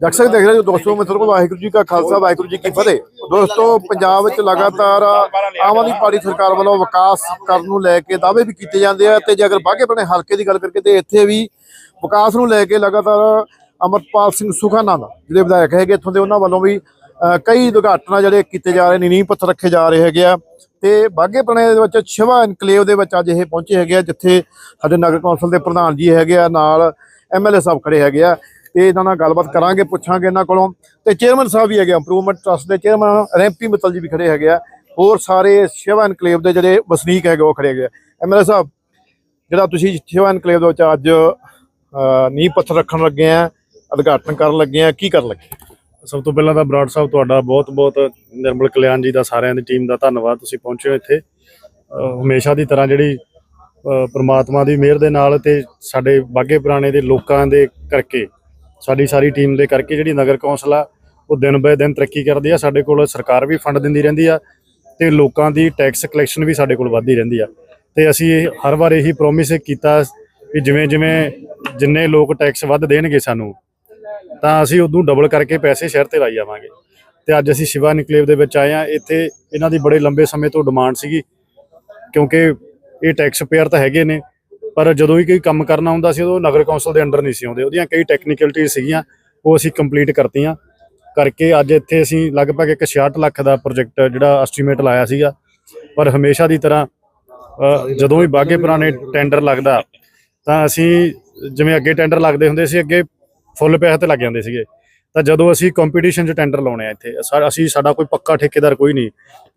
ਦਰਸ਼ਕ ਦੇਖ ਰਹੇ ਹੋ ਦੋਸਤੋ ਮਿੱਤਰੋ ਵਾਹਿਗੁਰੂ ਜੀ ਕਾ ਖਾਲਸਾ ਵਾਹਿਗੁਰੂ ਜੀ ਕੀ ਫਤਿਹ। ਦੋਸਤੋ ਪੰਜਾਬ ਵਿੱਚ ਲਗਾਤਾਰ ਆਮ ਆਦਮੀ ਪਾਰਟੀ ਸਰਕਾਰ ਵੱਲੋਂ ਵਿਕਾਸ ਕਰਨ ਨੂੰ ਲੈ ਕੇ ਦਾਅਵੇ ਵੀ ਕੀਤੇ ਜਾਂਦੇ ਆ ਤੇ ਜੇ ਅਗਰ ਬਾਗੇ ਬਣੇ ਹਲਕੇ ਦੀ ਗੱਲ ਕਰਕੇ ਤੇ ਇੱਥੇ ਵੀ ਵਿਕਾਸ ਨੂੰ ਲੈ ਕੇ ਲਗਾਤਾਰ ਅਮਰਪਾਲ ਸਿੰਘ ਸੁਖਾਨੰਦ ਜਿਹੜੇ ਵਿਧਾਇਕ ਹੈਗੇ ਇੱਥੋਂ ਦੇ ਉਹਨਾਂ ਵੱਲੋਂ ਵੀ ਅ, ਕਈ ਉਦਘਾਟਨ ਜਿਹੜੇ ਕੀਤੇ ਜਾ ਰਹੇ ਨੇ ਨੀਂਹ ਪੱਥਰ ਰੱਖੇ ਜਾ ਰਹੇ ਹੈਗੇ ਆ। ਤੇ ਬਾਗੇ ਪੁਰਾਣੇ ਦੇ ਵਿੱਚ ਸ਼ਿਵਾ ਇਨਕਲੇਵ ਦੇ ਵਿੱਚ ਅੱਜ ਇਹ ਪਹੁੰਚੇ ਹੈਗੇ ਆ ਜਿੱਥੇ ਸਾਡੇ ਨਗਰ ਕੌਂਸਲ ਦੇ ਪ੍ਰਧਾਨ ਜੀ ਹੈਗੇ ਆ ਨਾਲ ਐਮਐਲਏ ਸਾਹਿਬ ਖੜੇ ਹੈਗੇ ਆ। ਤੇ ਇਹਨਾਂ ਨਾਲ ਗੱਲਬਾਤ ਕਰਾਂਗੇ, ਪੁੱਛਾਂਗੇ ਇਹਨਾਂ ਕੋਲੋਂ। ਤੇ ਚੇਅਰਮੈਨ ਸਾਹਿਬ ਵੀ ਹੈਗੇ ਇੰਪਰੂਵਮੈਂਟ ਟਰਸਟ ਦੇ ਚੇਅਰਮੈਨ ਰੈਂਪੀ ਮਿੱਤਲ ਜੀ ਵੀ ਖੜੇ ਹੈਗੇ ਆ। ਹੋਰ ਸਾਰੇ ਸ਼ਿਵਾ ਇਨਕਲੇਵ ਦੇ ਜਿਹੜੇ ਵਸਨੀਕ ਹੈਗੇ, ਉਹ ਖੜੇ ਹੈਗੇ ਆ। ਐਮਐਲਏ ਸਾਹਿਬ, ਜਿਹੜਾ ਤੁਸੀਂ ਸ਼ਿਵਾ ਇਨਕਲੇਵ ਦੇ ਵਿੱਚ ਅੱਜ ਨੀਂਹ ਪੱਥਰ ਰੱਖਣ ਲੱਗੇ ਆ, ਉਦਘਾਟਨ ਕਰਨ ਲੱਗੇ ਆ, ਕੀ ਕਰਨ ਲੱਗੇ? ਸਭ ਤੋਂ ਪਹਿਲਾਂ ਤਾਂ ਬਰਾੜ ਸਾਹਿਬ, ਤੁਹਾਡਾ ਬਹੁਤ-ਬਹੁਤ ਨਿਰਮਲ ਕਲਿਆਣ ਜੀ ਦਾ, ਸਾਰਿਆਂ ਦੀ ਟੀਮ ਦਾ ਧੰਨਵਾਦ, ਤੁਸੀਂ ਪਹੁੰਚੇ ਹੋ ਇੱਥੇ। ਹਮੇਸ਼ਾ ਦੀ ਤਰ੍ਹਾਂ ਜਿਹੜੀ, ਅਹ, ਪ੍ਰਮਾਤਮਾ ਦੀ ਮਿਹਰ ਦੇ ਨਾਲ ਤੇ ਸਾਡੇ ਬਾਗੇ ਪੁਰਾਣੇ ਦੇ ਲੋਕਾਂ ਦੇ ਕਰਕੇ ਸਾਡੀ ਸਾਰੀ ਟੀਮ ਦੇ ਕਰਕੇ ਜਿਹੜੀ ਨਗਰ ਕੌਂਸਲ ਆ, ਉਹ ਦਿਨ ਬੇ ਦਿਨ ਤਰੱਕੀ ਕਰਦੀ ਆ, ਸਾਡੇ ਕੋਲ ਸਰਕਾਰ ਵੀ ਫੰਡ ਦਿੰਦੀ ਰਹਿੰਦੀ ਆ ਤੇ ਲੋਕਾਂ ਦੀ ਟੈਕਸ ਕਲੈਕਸ਼ਨ ਵੀ ਸਾਡੇ ਕੋਲ ਵੱਧਦੀ ਰਹਿੰਦੀ ਆ। ਤੇ ਅਸੀਂ ਹਰ ਵਾਰ ਇਹੀ ਪ੍ਰੋਮਿਸ ਕੀਤਾ ਕਿ ਜਿਵੇਂ ਜਿਵੇਂ ਜਿੰਨੇ ਲੋਕ ਟੈਕਸ ਵੱਧ ਦੇਣਗੇ ਸਾਨੂੰ, ਤਾਂ ਅਸੀਂ ਉਦੋਂ ਡਬਲ ਕਰਕੇ ਪੈਸੇ ਸ਼ਹਿਰ ਤੇ ਲਾਈ ਜਾਵਾਂਗੇ ਤੇ ਅੱਜ ਅਸੀਂ ਸ਼ਿਵਾ ਨਿਕਲੇਵ ਦੇ ਵਿੱਚ ਆਏ ਆ, ਇੱਥੇ ਇਹਨਾਂ ਦੀ ਬੜੇ ਲੰਬੇ ਸਮੇਂ ਤੋਂ ਡਿਮਾਂਡ ਸੀਗੀ, ਕਿਉਂਕਿ ਇਹ ਟੈਕਸ ਪੇਅਰ ਤਾਂ ਹੈਗੇ ਨੇ ਪਰ ਜਦੋਂ ਵੀ ਕੋਈ ਕੰਮ ਕਰਨਾ ਹੁੰਦਾ ਸੀ, ਉਦੋਂ ਨਗਰ ਕੌਂਸਲ ਦੇ ਅੰਡਰ ਨਹੀਂ ਸੀ ਆਉਂਦੇ। ਉਹਦੀਆਂ ਕਈ ਟੈਕਨੀਕਲਿਟੀਜ਼ ਸੀਗੀਆਂ, ਉਹ ਅਸੀਂ ਕੰਪਲੀਟ ਕਰਤੀਆਂ। ਕਰਕੇ ਅੱਜ ਇੱਥੇ ਅਸੀਂ ਲਗਭਗ ਇੱਕ 66 ਲੱਖ ਦਾ ਪ੍ਰੋਜੈਕਟ ਜਿਹੜਾ ਐਸਟੀਮੇਟ ਲਾਇਆ ਸੀਗਾ। ਪਰ ਹਮੇਸ਼ਾ ਦੀ ਤਰ੍ਹਾਂ ਜਦੋਂ ਵੀ ਬਾਗੇ ਪੁਰਾਣੇ ਟੈਂਡਰ ਲੱਗਦਾ, ਤਾਂ ਅਸੀਂ ਜਿਵੇਂ ਅੱਗੇ ਟੈਂਡਰ ਲੱਗਦੇ ਹੁੰਦੇ ਸੀ, ਅੱਗੇ ਫੁੱਲ ਪੈਸੇ ਤੇ ਲੱਗ ਜਾਂਦੇ ਸੀਗੇ। ਤਾਂ ਜਦੋਂ ਅਸੀਂ ਕੰਪੀਟੀਸ਼ਨ 'ਚ ਟੈਂਡਰ ਲਾਉਣੇ ਆ ਇੱਥੇ, ਅਸੀਂ ਸਾਡਾ ਕੋਈ ਪੱਕਾ ਠੇਕੇਦਾਰ ਕੋਈ ਨਹੀਂ।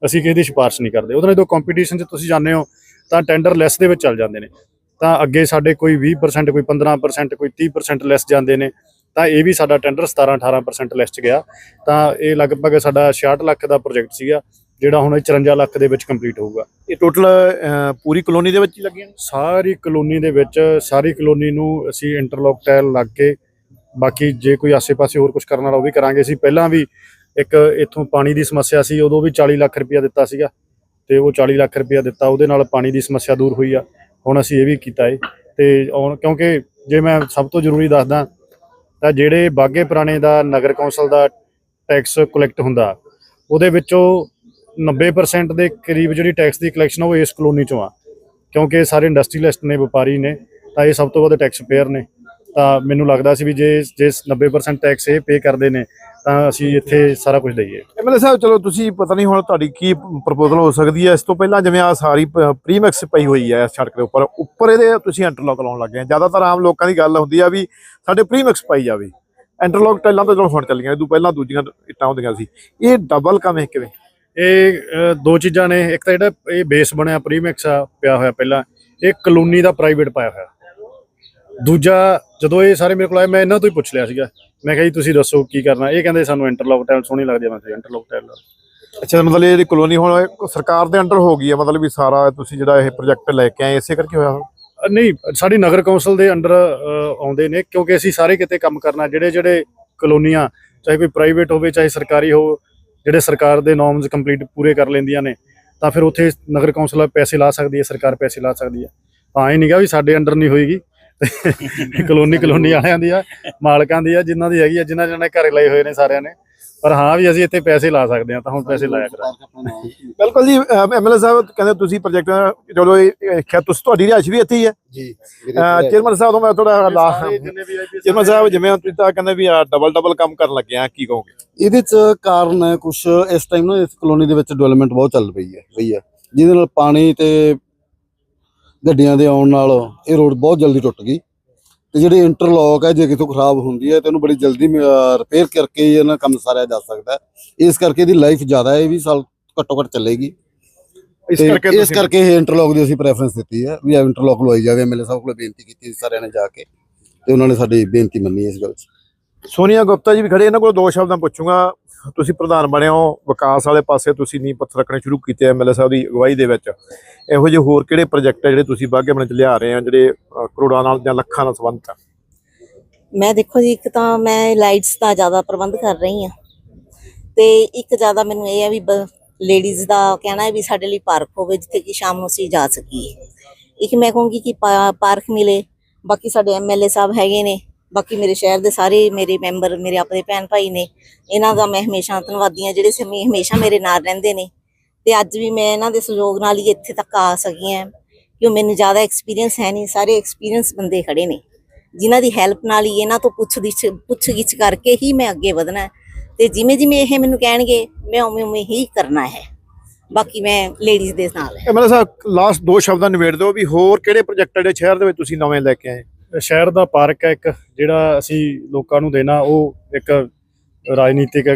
ਅਸੀਂ ਕਿਸੇ ਦੀ ਸਿਫਾਰਿਸ਼ ਨਹੀਂ ਕਰਦੇ। ਉਹਦੇ ਨਾਲ ਜਦੋਂ ਕੰਪੀਟੀਸ਼ਨ 'ਚ ਤੁਸੀਂ ਜਾਂਦੇ ਹੋ, ਤਾਂ ਟੈਂਡਰ ਲੈਸ ਦੇ ਵਿੱਚ ਚੱਲ ਜਾਂਦੇ ਨੇ। ਤਾਂ ਅੱਗੇ ਸਾਡੇ ਕੋਈ 20% ਕੋਈ 15% ਕੋਈ 30% ਲੈਸ ਜਾਂਦੇ ਨੇ ਤਾਂ ਇਹ ਵੀ ਸਾਡਾ ਟੈਂਡਰ 17 18% ਲੈਸ 'ਚ ਗਿਆ। ਤਾਂ ਇਹ ਲਗਭਗ ਸਾਡਾ 66 ਲੱਖ ਦਾ ਪ੍ਰੋਜੈਕਟ ਸੀਗਾ ਜਿਹੜਾ ਹੁਣ ਇਹ 54 ਲੱਖ ਦੇ ਵਿੱਚ ਕੰਪਲੀਟ ਹੋਊਗਾ। ਇਹ ਟੋਟਲ ਪੂਰੀ ਕਲੋਨੀ ਦੇ ਵਿੱਚ ਹੀ ਲੱਗੀਆਂ ਸਾਰੀ ਕਲੋਨੀ ਦੇ ਵਿੱਚ ਸਾਰੀ ਕਲੋਨੀ ਨੂੰ ਅਸੀਂ ਇੰਟਰਲੌਕ ਟਾਇਲ ਲੱਗ ਕੇ ਬਾਕੀ ਜੇ ਕੋਈ ਆਸੇ-ਪਾਸੇ ਹੋਰ ਕੁਝ ਕਰਨ ਵਾਲਾ ਉਹ ਵੀ ਕਰਾਂਗੇ। ਅਸੀਂ ਪਹਿਲਾਂ ਵੀ ਇੱਕ ਇੱਥੋਂ ਪਾਣੀ ਦੀ ਸਮੱਸਿਆ ਸੀ ਉਦੋਂ ਵੀ 40 ਲੱਖ ਰੁਪਇਆ ਦਿੱਤਾ ਸੀਗਾ ਤੇ ਉਹ 40 ਲੱਖ ਰੁਪਇਆ ਦਿੱਤਾ ਉਹਦੇ ਨਾਲ ਪਾਣੀ ਦੀ ਸਮੱਸਿਆ ਦੂਰ ਹੋਈ ਆ। ਹੁਣ ਅਸੀਂ ਇਹ ਵੀ ਕੀਤਾ ਏ। ਤੇ ਹੁਣ ਕਿਉਂਕਿ ਜੇ ਮੈਂ ਸਭ ਤੋਂ ਜ਼ਰੂਰੀ ਦੱਸਦਾ ਤਾਂ ਜਿਹੜੇ ਬਾਗੇ ਪੁਰਾਣੇ ਦਾ ਨਗਰ ਕੌਂਸਲ ਦਾ ਟੈਕਸ ਕਲੈਕਟ ਹੁੰਦਾ, ਉਹਦੇ ਵਿੱਚੋਂ 90% ਦੇ ਕਰੀਬ ਜਿਹੜੀ ਟੈਕਸ ਦੀ ਕਲੈਕਸ਼ਨ ਉਹ ਇਸ ਕਲੋਨੀ ਚੋਂ ਆ। ਕਿਉਂਕਿ ਸਾਰੇ ਇੰਡਸਟਰੀਅਲਿਸਟ ਨੇ, ਵਪਾਰੀ ਨੇ, ਤਾਂ ਇਹ ਸਭ ਤੋਂ ਵੱਧ ਟੈਕਸ ਪੇਅਰ ਨੇ। ਤਾਂ ਮੈਨੂੰ ਲੱਗਦਾ ਸੀ ਵੀ ਜੇ ਜੇ 90% ਟੈਕਸ ਇਹ ਪੇ ਕਰਦੇ ਨੇ ਤਾਂ ਅਸੀਂ ਇੱਥੇ ਸਾਰਾ ਕੁਝ ਦਈਏ ਐਮਐਲਏ ਸਾਹਿਬ ਚਲੋ ਤੁਸੀਂ ਪਤਾ ਨਹੀਂ ਹੁਣ ਤੁਹਾਡੀ ਕੀ ਪ੍ਰਪੋਜ਼ਲ ਹੋ ਸਕਦੀ ਹੈ। ਇਸ ਤੋਂ ਪਹਿਲਾਂ ਜਿਵੇਂ ਆ ਸਾਰੀ ਪ੍ਰੀਮੈਕਸ ਪਈ ਹੋਈ ਹੈ ਸੜਕ ਦੇ ਉੱਪਰ ਉੱਪਰ ਇਹਦੇ ਤੁਸੀਂ ਇੰਟਰਲੌਕ ਲਾਉਣ ਲੱਗੇ ਆ ਜ਼ਿਆਦਾਤਰ ਆਮ ਲੋਕਾਂ ਦੀ ਗੱਲ ਹੁੰਦੀ ਆ ਵੀ ਸਾਡੇ ਪ੍ਰੀਮੈਕਸ ਪਾਈ ਜਾਵੇ। ਇੰਟਰਲੌਕ ਟੈਲਾਂ ਤਾਂ ਚਲੋ ਹੁਣ ਚੱਲੀਆਂ ਇਹ ਤੋਂ ਪਹਿਲਾਂ ਦੂਜੀਆਂ ਇੱਟਾਂ ਹੁੰਦੀਆਂ ਸੀ। ਇਹ ਡਬਲ ਕੰਮ ਹੈ ਕਿਵੇਂ? ਇਹ ਦੋ ਚੀਜ਼ਾਂ ਨੇ। ਇੱਕ ਤਾਂ ਜਿਹੜਾ ਇਹ ਬੇਸ ਬਣਿਆ ਪ੍ਰੀਮੈਕਸ ਆ ਪਿਆ ਹੋਇਆ ਪਹਿਲਾਂ ਇਹ ਕਲੋਨੀ ਦਾ ਪ੍ਰਾਈਵੇਟ ਪਾਇਆ ਹੋਇਆ। ਦੂਜਾ ਜਦੋਂ ਇਹ ਸਾਰੇ ਮੇਰੇ ਕੋਲ ਆਏ ਮੈਂ ਇਹਨਾਂ ਤੋਂ ਹੀ ਪੁੱਛ ਲਿਆ ਸੀਗਾ। ਮੈਂ ਕਿਹਾ ਜੀ ਤੁਸੀਂ ਦੱਸੋ ਕੀ ਕਰਨਾ? ਇਹ ਕਹਿੰਦੇ ਸਾਨੂੰ ਇੰਟਰਲੌਕ ਟਾਈਲ ਸੋਹਣੀ ਲੱਗਦੀ ਆ। ਮੈਂ ਕਿਹਾ ਇੰਟਰਲੌਕ ਟਾਈਲ ਅੱਛਾ ਮਤਲਬ ਇਹ ਜਿਹੜੀ ਕਲੋਨੀ ਹੁਣ ਇਹ ਸਰਕਾਰ ਦੇ ਅੰਡਰ ਹੋ ਗਈ ਹੈ ਮਤਲਬ ਵੀ ਸਾਰਾ ਤੁਸੀਂ ਜਿਹੜਾ ਇਹ ਪ੍ਰੋਜੈਕਟ ਲੈ ਕੇ ਆਏ ਇਸੇ ਕਰਕੇ ਹੋਇਆ? ਅ, ਨਹੀਂ ਸਾਡੀ ਨਗਰ ਕੌਂਸਲ ਦੇ ਅੰਡਰ ਆਉਂਦੇ ਨੇ ਕਿਉਂਕਿ ਅਸੀਂ ਸਾਰੇ ਕਿਤੇ ਕੰਮ ਕਰਨਾ ਜਿਹੜੇ ਜਿਹੜੇ ਕਲੋਨੀਆਂ ਚਾਹੇ ਕੋਈ ਪ੍ਰਾਈਵੇਟ ਹੋਵੇ ਚਾਹੇ ਸਰਕਾਰੀ ਹੋ ਜਿਹੜੇ ਸਰਕਾਰ ਦੇ ਨੋਰਮਸ ਕੰਪਲੀਟ ਪੂਰੇ ਕਰ ਲੈਂਦੀਆਂ ਨੇ ਤਾਂ ਫਿਰ ਉੱਥੇ ਨਗਰ ਕੌਂਸਲ ਪੈਸੇ ਲਾ ਸਕਦੀ ਹੈ ਸਰਕਾਰ ਪੈਸੇ ਲਾ ਸਕਦੀ ਹੈ। ਤਾਂ ਇਹ ਨਹੀਂਗਾ ਵੀ ਸਾਡੇ ਅੰਡਰ ਨਹੀਂ ਹੋਏਗੀ। ਕਲੋਨੀ ਕਲੋਨੀ ਵਾਲਿਆਂ ਦੀ ਆ ਮਾਲਕਾਂ ਦੀ ਆ ਜਿਨ੍ਹਾਂ ਦੀ ਹੈਗੀ ਆ ਜਿਨ੍ਹਾਂ ਜਿਹਨਾਂ ਨੇ ਘਰੇ ਲਏ ਹੋਏ ਨੇ ਸਾਰਿਆਂ ਨੇ। ਪਰ ਹਾਂ ਵੀ ਅਸੀਂ ਇੱਥੇ ਪੈਸੇ ਲਾ ਸਕਦੇ ਹਾਂ ਤਾਂ ਹੁਣ ਪੈਸੇ ਲਾਇਆ ਕਰਾਂਗੇ। ਬਿਲਕੁਲ ਜੀ ਐਮਐਲਏ ਸਾਹਿਬ ਕਹਿੰਦੇ ਤੁਸੀਂ ਪ੍ਰੋਜੈਕਟ ਚਲੋ ਖਿਆ ਤੁਸੀਂ ਤੁਹਾਡੀ ਰਿਹਾਇਸ਼ ਵੀ ਇੱਥੇ ਹੀ ਹੈ। ਜੀ ਚੇਅਰਮੈਨ ਸਾਹਿਬ ਤੋਂ ਮੈਂ ਥੋੜਾ ਲਾ ਚੇਅਰਮਨ ਸਾਹਿਬ ਜਿਵੇਂ ਤੁਸੀਂ ਤਾਂ ਕਹਿੰਦੇ ਵੀ ਆ ਡਬਲ ਡਬਲ ਕੰਮ ਕਰਨ ਲੱਗੇ ਆ ਕੀ ਕਹੋਗੇ? ਇਹਦੇ ਚ ਕਾਰਨ ਹੈ ਕੁਝ ਇਸ ਟਾਈਮ ਨਾ ਇਸ ਕਲੋਨੀ ਦੇ ਵਿੱਚ ਡਿਵੈਲਪਮੈਂਟ ਬਹੁਤ ਚੱਲ ਪਈ ਹੈ ਪਈ ਹੈ ਜਿਹਦੇ ਨਾਲ ਪਾਣੀ ਤੇ ਗੱਡੀਆਂ ਦੇ ਆਉਣ ਨਾਲ ਇਹ ਰੋਡ ਬਹੁਤ ਜਲਦੀ ਟੁੱਟ ਗਈ ਤੇ ਜਿਹੜੀ ਇੰਟਰਲੌਕ ਹੈ ਜੇ ਕਿਤੋਂ ਖਰਾਬ ਹੁੰਦੀ ਹੈ ਤੇ ਇਹਨੂੰ ਬੜੀ ਜਲਦੀ ਰਿਪੇਅਰ ਕਰਕੇ ਇਹਨਾਂ ਕੰਮ ਸਾਰਿਆ ਜਾ ਸਕਦਾ ਇਸ ਕਰਕੇ ਇਹਦੀ ਲਾਈਫ ਜ਼ਿਆਦਾ ਹੈ ਇਹ ਵੀ ਸਾਲ ਘੱਟੋ ਘੱਟ ਚੱਲੇਗੀ। ਇਸ ਕਰਕੇ ਇਸ ਤੁਸੀਂ ਕਰਕੇ ਇਹ ਇੰਟਰਲੌਕ ਦੀ ਅਸੀਂ ਪ੍ਰੈਫਰੈਂਸ ਦਿੱਤੀ ਹੈ ਵੀ ਇੰਟਰਲੌਕ ਲਵਾਈ ਜਾਵੇ। ਐਮਐਲਏ ਸਾਹਿਬ ਕੋਲ ਬੇਨਤੀ ਕੀਤੀ ਸਾਰਿਆਂ ਨੇ ਜਾ ਕੇ ਤੇ ਉਹਨਾਂ ਨੇ ਸਾਡੀ ਬੇਨਤੀ ਮੰਨੀ ਇਸ ਗੱਲ 'ਚ। ਸੋਨੀਆ ਗੁਪਤਾ ਜੀ ਵੀ ਖੜੇ ਇਹਨਾਂ ਕੋਲ ਦੋ ਸ਼ਬਦਾਂ ਪੁੱਛੂੰਗਾ। ਤੁਸੀਂ ਪ੍ਰਧਾਨ ਬਣੇ ਹੋ, ਵਿਕਾਸ ਵਾਲੇ ਪਾਸੇ ਤੁਸੀਂ ਨੀਂਹ ਪੱਥਰ ਰੱਖਣੇ ਸ਼ੁਰੂ ਕੀਤੇ ਐਮਐਲਏ ਸਾਹਿਬ ਦੀ ਅਗਵਾਈ ਦੇ ਵਿੱਚ। ਇਹੋ ਜਿਹੇ ਹੋਰ ਕਿਹੜੇ ਪ੍ਰੋਜੈਕਟ ਹੈ ਜਿਹੜੇ ਤੁਸੀਂ ਬਾਗੇ ਬਣੇ ਚ ਲਿਆ ਰਹੇ ਆ, ਜਿਹੜੇ ਕਰੋੜਾਂ ਨਾਲ ਜਾਂ ਲੱਖਾਂ ਨਾਲ ਸੰਬੰਧਿਤ ਆ? ਮੈਂ ਦੇਖੋ ਜੀ, ਇੱਕ ਤਾਂ ਮੈਂ ਲਾਈਟਸ ਦਾ ਜ਼ਿਆਦਾ ਪ੍ਰਬੰਧ ਕਰ ਰਹੀ ਹਾਂ। ਤੇ ਇੱਕ ਜ਼ਿਆਦਾ ਮੈਨੂੰ ਇਹ ਹੈ ਵੀ ਲੇਡੀਜ਼ ਦਾ ਕਹਿਣਾ ਹੈ ਵੀ ਸਾਡੇ ਲਈ ਪਾਰਕ ਹੋਵੇ, ਜਿੱਥੇ ਕਿ ਸ਼ਾਮ ਨੂੰ ਅਸੀਂ ਜਾ ਸਕੀਏ। ਇੱਕ ਮੈਂ ਕਹੂੰਗੀ ਕਿ ਪਾਰਕ ਮਿਲੇ, ਬਾਕੀ ਸਾਡੇ ਐਮਐਲਏ ਸਾਹਿਬ ਹੈਗੇ ਨੇ। ਬਾਕੀ ਮੇਰੇ ਸ਼ਹਿਰ ਦੇ ਸਾਰੇ ਮੇਰੇ ਮੈਂਬਰ, ਮੇਰੇ ਆਪਣੇ ਭੈਣ ਭਾਈ ਨੇ, ਇਹਨਾਂ ਦਾ ਮੈਂ ਹਮੇਸ਼ਾ ਧੰਨਵਾਦੀ ਹਾਂ, ਜਿਹੜੇ ਸਮੇਂ ਹਮੇਸ਼ਾ ਮੇਰੇ ਨਾਲ ਰਹਿੰਦੇ ਨੇ। ਤੇ ਅੱਜ ਵੀ ਮੈਂ ਇਹਨਾਂ ਦੇ ਸਹਿਯੋਗ ਨਾਲ ਹੀ ਇੱਥੇ ਤੱਕ ਆ ਸਕੀ ਹਾਂ ਕਿਉਂ ਮੈਨੂੰ ਜ਼ਿਆਦਾ ਐਕਸਪੀਰੀਅੰਸ ਹੈ ਨਹੀਂ, ਸਾਰੇ ਐਕਸਪੀਰੀਅੰਸ ਬੰਦੇ ਖੜੇ ਨੇ। ਜਿਨ੍ਹਾਂ ਦੀ ਹੈਲਪ ਨਾਲ ਹੀ ਇਹਨਾਂ ਤੋਂ ਪੁੱਛ ਗਿੱਛ ਪੁੱਛ ਗਿੱਛ ਕਰਕੇ ਹੀ ਮੈਂ ਅੱਗੇ ਵਧਣਾ ਹੈ। ਤੇ ਜਿਵੇਂ ਜਿਵੇਂ ਇਹ ਮੈਨੂੰ ਕਹਿਣਗੇ, ਮੈਂ ਉਵੇਂ ਉਵੇਂ ਹੀ ਕਰਨਾ ਹੈ। ਬਾਕੀ ਮੈਂ ਲੇਡੀਜ਼ ਦੇ ਨਾਲ ਹੈ। ਐਮਐਲਏ ਲਾਸਟ ਦੋ ਸ਼ਬਦਾਂ ਨਿਬੇੜ ਦਿਓ ਵੀ ਹੋਰ ਕਿਹੜੇ ਪ੍ਰੋਜੈਕਟ ਜਿਹੜੇ ਸ਼ਹਿਰ ਦੇ ਵਿੱਚ ਤੁਸੀਂ ਨਵੇਂ ਲੈ ਕੇ ਆਏ? ਸ਼ਹਿਰ ਦਾ ਪਾਰਕ ਹੈ ਇੱਕ, ਜਿਹੜਾ ਅਸੀਂ ਲੋਕਾਂ ਨੂੰ ਦੇਣਾ, ਉਹ ਇੱਕ ਰਾਜਨੀਤਿਕ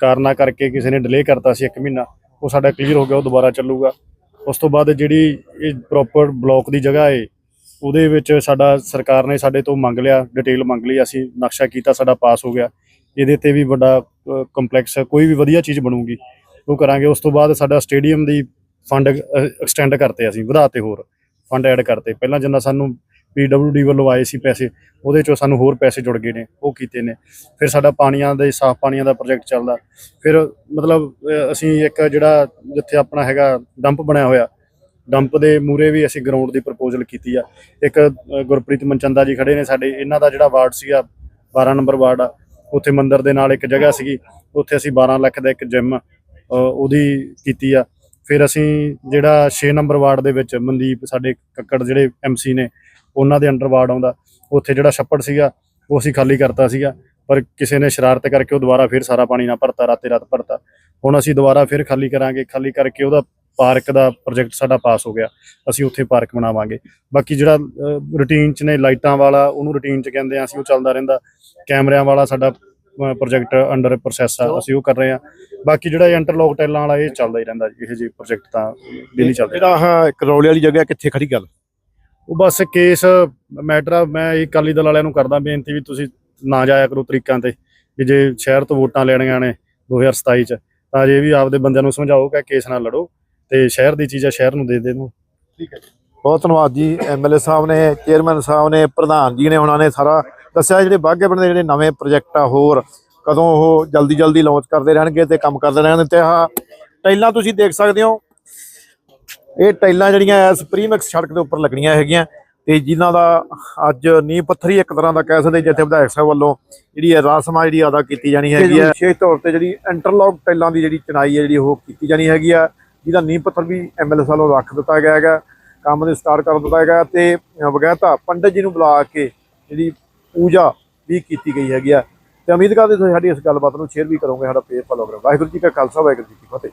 ਕਾਰਨਾਂ ਕਰਕੇ ਕਿਸੇ ਨੇ ਡਿਲੇ ਕਰਤਾ ਸੀ ਇੱਕ ਮਹੀਨਾ, ਉਹ ਸਾਡਾ ਕਲੀਅਰ ਹੋ ਗਿਆ, ਉਹ ਦੁਬਾਰਾ ਚੱਲੂਗਾ। ਉਸ ਤੋਂ ਬਾਅਦ ਜਿਹੜੀ ਇਹ ਪ੍ਰੋਪਰ ਬਲਾਕ ਦੀ ਜਗ੍ਹਾ ਹੈ ਉਹਦੇ ਵਿੱਚ ਸਾਡਾ ਸਰਕਾਰ ਨੇ ਸਾਡੇ ਤੋਂ ਮੰਗ ਲਿਆ ਡਿਟੇਲ ਮੰਗ ਲਈ, ਅਸੀਂ ਨਕਸ਼ਾ ਕੀਤਾ, ਸਾਡਾ ਪਾਸ ਹੋ ਗਿਆ। ਇਹਦੇ ਤੇ ਵੀ ਵੱਡਾ ਕੰਪਲੈਕਸ ਕੋਈ ਵੀ ਵਧੀਆ ਚੀਜ਼ ਬਣੂਗੀ, ਉਹ ਕਰਾਂਗੇ। ਉਸ ਤੋਂ ਬਾਅਦ ਸਾਡਾ ਸਟੇਡੀਅਮ ਦੀ ਫੰਡ ਐਕਸਟੈਂਡ ਕਰਤੇ ਅਸੀਂ ਵਧਾਤੇ ਹੋਰ ਫੰਡ ਐਡ ਕਰਤੇ। ਪਹਿਲਾਂ ਜਿੰਨਾ ਸਾਨੂੰ ਪੀਡਬਲਯੂਡੀ ਵੱਲੋਂ ਆਏ ਸੀ ਪੈਸੇ, ਉਹਦੇ ਚੋਂ ਸਾਨੂੰ ਹੋਰ ਪੈਸੇ ਜੁੜ ਗਏ ਨੇ, ਉਹ ਕੀਤੇ ਨੇ। ਫਿਰ ਸਾਡਾ ਪਾਣੀਆਂ ਦੇ, ਸਾਫ਼ ਪਾਣੀਆਂ ਦਾ ਪ੍ਰੋਜੈਕਟ ਚੱਲਦਾ। ਫਿਰ ਮਤਲਬ ਅਸੀਂ ਇੱਕ ਜਿਹੜਾ ਜਿੱਥੇ ਆਪਣਾ ਹੈਗਾ ਡੰਪ ਬਣਿਆ ਹੋਇਆ ਡੰਪ ਦੇ ਮੂਰੇ ਵੀ ਅਸੀਂ ਗਰਾਊਂਡ ਦੀ ਪ੍ਰਪੋਜ਼ਲ ਕੀਤੀ ਆ। ਇੱਕ ਗੁਰਪ੍ਰੀਤ ਮਨਚੰਦਾ ਜੀ ਖੜੇ ਨੇ ਸਾਡੇ, ਇਹਨਾਂ ਦਾ ਜਿਹੜਾ ਵਾਰਡ ਸੀਗਾ 12 ਨੰਬਰ ਵਾਰਡ ਆ। ਉੱਥੇ ਮੰਦਿਰ ਦੇ ਨਾਲ ਇੱਕ ਜਗ੍ਹਾ ਸੀਗੀ, ਉੱਥੇ ਅਸੀਂ 12 ਲੱਖ ਦਾ ਇੱਕ ਜਿਮ ਉਹਦੀ ਕੀਤੀ ਆ। ਫਿਰ ਅਸੀਂ ਜਿਹੜਾ 6 ਨੰਬਰ ਵਾਰਡ ਦੇ ਵਿੱਚ ਮਨਦੀਪ ਸਾਡੇ ਕੱਕੜ ਜਿਹੜੇ ਐਮਸੀ ਨੇ, ਉਹਨਾਂ ਦੇ ਅੰਡਰ ਵਾਰਡ ਆਉਂਦਾ। ਉੱਥੇ ਜਿਹੜਾ ਛੱਪੜ ਸੀਗਾ, ਉਹ ਅਸੀਂ ਖਾਲੀ ਕਰਤਾ ਸੀਗਾ। ਪਰ ਕਿਸੇ ਨੇ ਸ਼ਰਾਰਤ ਕਰਕੇ ਉਹ ਦੁਬਾਰਾ ਫਿਰ ਸਾਰਾ ਪਾਣੀ ਨਾ ਭਰਤਾ, ਰਾਤੇ ਰਾਤ ਭਰਤਾ। ਹੁਣ ਅਸੀਂ ਦੁਬਾਰਾ ਫਿਰ ਖਾਲੀ ਕਰਾਂਗੇ। ਖਾਲੀ ਕਰਕੇ ਉਹਦਾ ਪਾਰਕ ਦਾ ਪ੍ਰੋਜੈਕਟ ਸਾਡਾ ਪਾਸ ਹੋ ਗਿਆ। ਅਸੀਂ ਉੱਥੇ ਪਾਰਕ ਬਣਾਵਾਂਗੇ। ਬਾਕੀ ਜਿਹੜਾ ਰੂਟੀਨ ਚ ਨੇ ਲਾਈਟਾਂ ਵਾਲਾ, ਉਹਨੂੰ ਰੂਟੀਨ ਚ ਕਹਿੰਦੇ ਆ, ਅਸੀਂ ਉਹ ਚੱਲਦਾ ਰਹਿੰਦਾ। ਕੈਮਰਿਆਂ ਵਾਲਾ ਸਾਡਾ ਪ੍ਰੋਜੈਕਟ ਅੰਡਰ ਪ੍ਰੋਸੈਸ ਆ ਅਸੀਂ ਉਹ ਕਰ ਰਹੇ ਆ ਬਾਕੀ ਜਿਹੜਾ ਇੰਟਰਲੌਕ ਟੈਲਾਂ ਵਾਲਾ ਇਹ ਚੱਲਦਾ ਹੀ ਰਹਿੰਦਾ ਜੀ। ਇਹ ਜੀ ਪ੍ਰੋਜੈਕਟ ਤਾਂ ਡੇਲੀ ਚੱਲਦੇ ਜਿਹੜਾ ਆਹ ਕਰੌਲੇ ਵਾਲੀ ਜਗ੍ਹਾ ਕਿੱਥੇ ਖੜੀ ਗੱਲ? ਉਹ ਬਸ ਕੇਸ ਮੈਟਰ ਆ। ਮੈਂ ਇਹ ਅਕਾਲੀ ਦਲ ਵਾਲਿਆਂ ਨੂੰ ਕਰਦਾ ਬੇਨਤੀ ਵੀ ਤੁਸੀਂ ਨਾ ਜਾਇਆ ਕਰੋ ਤਰੀਕਾਂ ਤੇ ਵੀ ਜੇ ਸ਼ਹਿਰ ਤੋਂ ਵੋਟਾਂ ਲੈਣੀਆਂ ਨੇ 2027 ਚ ਤਾਂ ਜੇ ਵੀ ਆਪਦੇ ਬੰਦਿਆਂ ਨੂੰ ਸਮਝਾਓ ਕਿ ਕੇਸ ਨਾਲ ਲੜੋ ਤੇ ਸ਼ਹਿਰ ਦੀ ਚੀਜ਼ ਆ ਸ਼ਹਿਰ ਨੂੰ ਦੇ ਦੇ ਨੂੰ ਬਹੁਤ ਧੰਨਵਾਦ ਜੀ। ਐਮਐਲਏ ਸਾਹਿਬ ਨੇ ਚੇਅਰਮੈਨ ਸਾਹਿਬ ਨੇ ਪ੍ਰਧਾਨ ਜੀ ਨੇ ਉਹਨਾਂ ਨੇ ਸਾਰਾ ਦੱਸਿਆ ਜਿਹੜੇ ਬਾਗੇ ਪਿੰਡ ਦੇ ਜਿਹੜੇ ਨਵੇਂ ਪ੍ਰੋਜੈਕਟ ਆ ਹੋਰ ਕਦੋਂ ਉਹ ਜਲਦੀ ਜਲਦੀ ਲਾਂਚ ਕਰਦੇ ਰਹਿਣਗੇ ਤੇ ਕੰਮ ਕਰਦੇ ਰਹਿਣਗੇ ਤੇ ਆਹ ਟਾਈਲਾਂ ਤੁਸੀਂ ਦੇਖ ਸਕਦੇ ਹੋ। ਇਹ ਟਾਈਲਾਂ ਜਿਹੜੀਆਂ ਐਸ ਪ੍ਰੀਮੈਕਸ ਸੜਕ ਦੇ ਉੱਪਰ ਲੱਗਣੀਆਂ ਹੈਗੀਆਂ ਤੇ ਜਿਨ੍ਹਾਂ ਦਾ ਅੱਜ ਨੀਂਹ ਪੱਥਰੀ ਇੱਕ ਤਰ੍ਹਾਂ ਦਾ ਕਹਿ ਸਕਦੇ ਜਿੱਥੇ ਵਿਧਾਇਕ ਸਾਹਿਬ ਵੱਲੋਂ ਜਿਹੜੀ ਹੈ ਰਸਮਾਂ ਜਿਹੜੀ ਅਦਾ ਕੀਤੀ ਜਾਣੀ ਹੈਗੀ ਹੈ ਵਿਸ਼ੇਸ਼ ਤੌਰ ਤੇ ਜਿਹੜੀ ਇੰਟਰਲੌਕ ਟਾਈਲਾਂ ਦੀ ਜਿਹੜੀ ਚਨਾਈ ਹੈ ਜਿਹੜੀ ਉਹ ਕੀਤੀ ਜਾਣੀ ਹੈਗੀ ਆ ਜਿਹਦਾ ਨੀਂਹ ਪੱਥਰ ਵੀ ਐਮਐਲਏ ਵੱਲੋਂ ਰੱਖ ਦਿੱਤਾ ਗਿਆ ਹੈਗਾ ਕੰਮ ਦੇ ਸਟਾਰਟ ਕਰ ਦਿੱਤਾ ਹੈਗਾ ਤੇ ਵਗੈਤਾ ਪੰਡਤ ਜੀ ਨੂੰ ਬੁਲਾ ਕੇ ਜਿਹੜੀ ਪੂਜਾ ਵੀ ਕੀਤੀ ਗਈ ਹੈਗੀ ਆ। ਤੇ ਉਮੀਦ ਕਰਦੇ ਤੁਸੀਂ ਸਾਡੀ ਇਸ ਗੱਲਬਾਤ ਨੂੰ ਸ਼ੇਅਰ ਵੀ ਕਰੋਗੇ, ਸਾਡਾ ਪੇਜ ਫੋਲੋ ਕਰੋ ਵਾਹਿਗੁਰੂ ਜੀ ਕਾ ਖਾਲਸਾ, ਵਾਹਿਗੁਰੂ ਜੀ ਕੀ ਫਤਿਹ।